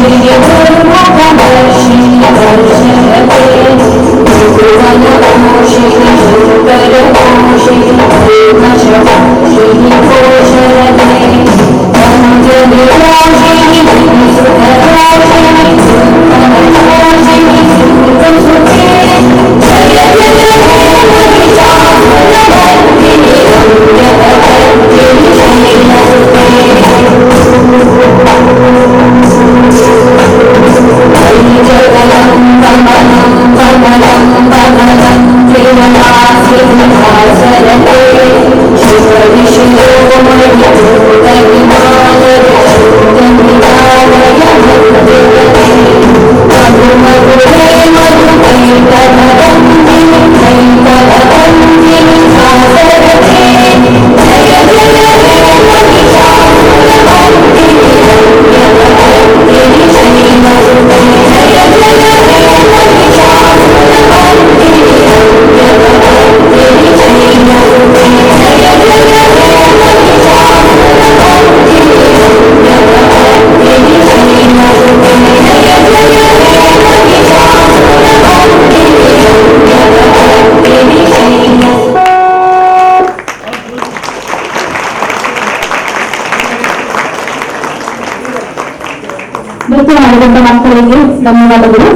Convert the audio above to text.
Obrigado. you. പ്രാപ്തമാക്കണമെങ്കിൽ നമ്മളതൊരു